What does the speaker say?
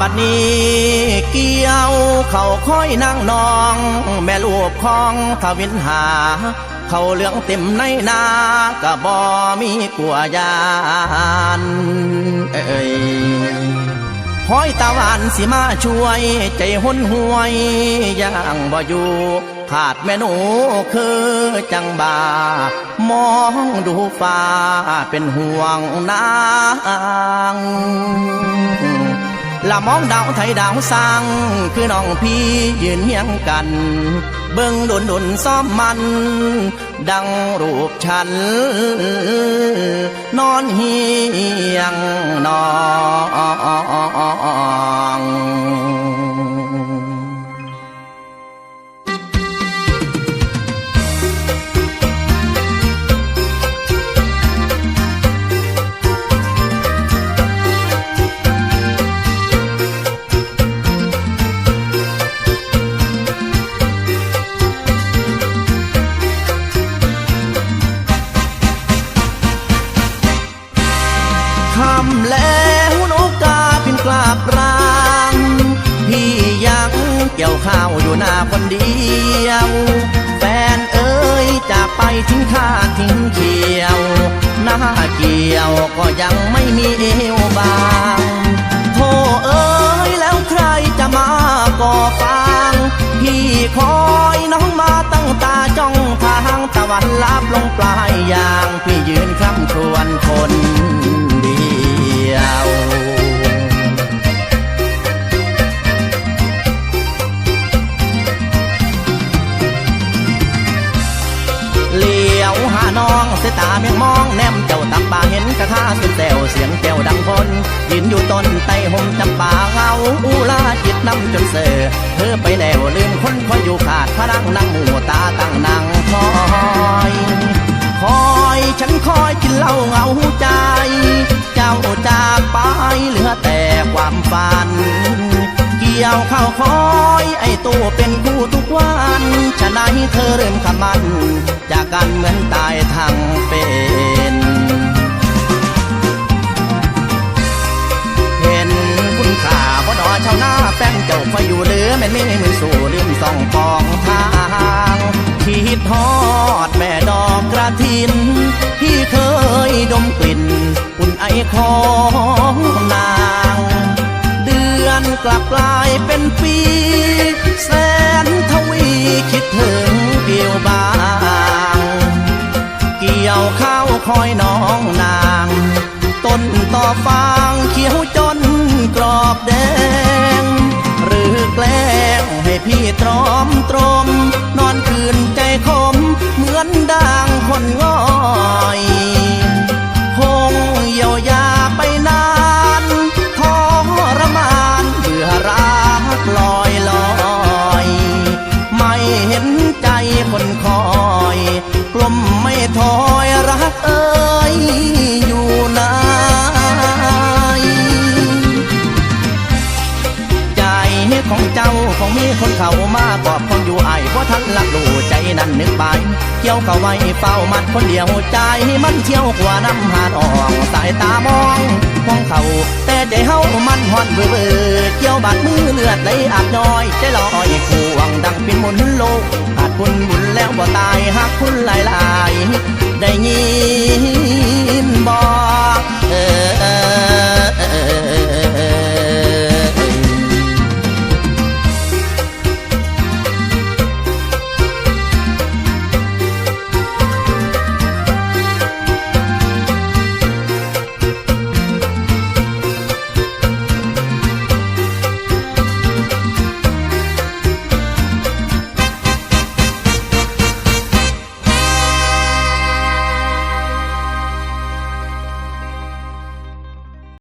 บัดนี้ เกี่ยวเขาค่อยนั่งนอง แม่ลูกของทวินหา เขาเหลืองเต็มในนากะบ่มีกัวยานเอ้ยห้อยตะวันสิมาช่วย ใจหุนห่วยยังบ่อยู่ขาดแม่หนูคือจังบา มองดูฟ้าเป็นห่วงนาง ละมองดาวไทยดาวสังคือน้องพี่ยืนเฮียงกัน เบิ่งดุนดุนซ้อมมัน ดังรูปฉัน นอนเฮียงนอน กี่ยวข้าวอยู่หน้าคนเดียว แฟนเอ้ยจากไปทิ้งข้าทิ้งเขียว หน้าเกี่ยวก็ยังไม่มีเอวบางโธ่เอ้ยแล้วใครจะมาก่อฟางพี่คอยน้องมาตั้งตาจ้องทางตะวันลับลงปลายยา ตาเมียงมองแนมเจ้าตับป่าเห็นกระทาสุดแซวเสียงแก้วดังคนยืนอยู่ต้นไตห่มจำป่าเงาอูลาจิตนำจนเสือเธอไปแล้วลืมคนคอยอยู่ขาดพลังนั่งหมูตาตั้งนั่งคอยคอยฉันคอยกินเหล้าเงาใจ เจ้าจากไปเหลือแต่ความฝัน เกี่ยวข้าคอยไอตัวเป็นคู่ทุกวัน ฉะนั้นเธอเริ่มขมัน จากกันเหมือนตายทั้ง ของนาง เดือนกลับกลายเป็นปี แสนทวีคิดถึงเกี่ยวบาง เกี่ยวข้าวคอยน้องนาง ต้นต่อฟางเขียวจนกรอบแดง หรือแกล้งให้พี่ตรอมตรม เขามากอบคนอยู่ไอ้เพราะทันลักดูใจนั้นนึกไปเกี่ยวเข้าไว้เฝ้ามัดคนเดียวใจมันเที่ยวกว่าน้ำหาดออกสายตามองมองเขาแต่ใจเฮามันหอนเบื่อเกี่ยวบาดมือเลือดไหลอาบน้อยใจลอยควงดังเป็นหมุนโลกขาดคุณบุญแล้วบ่ตายหากคุณ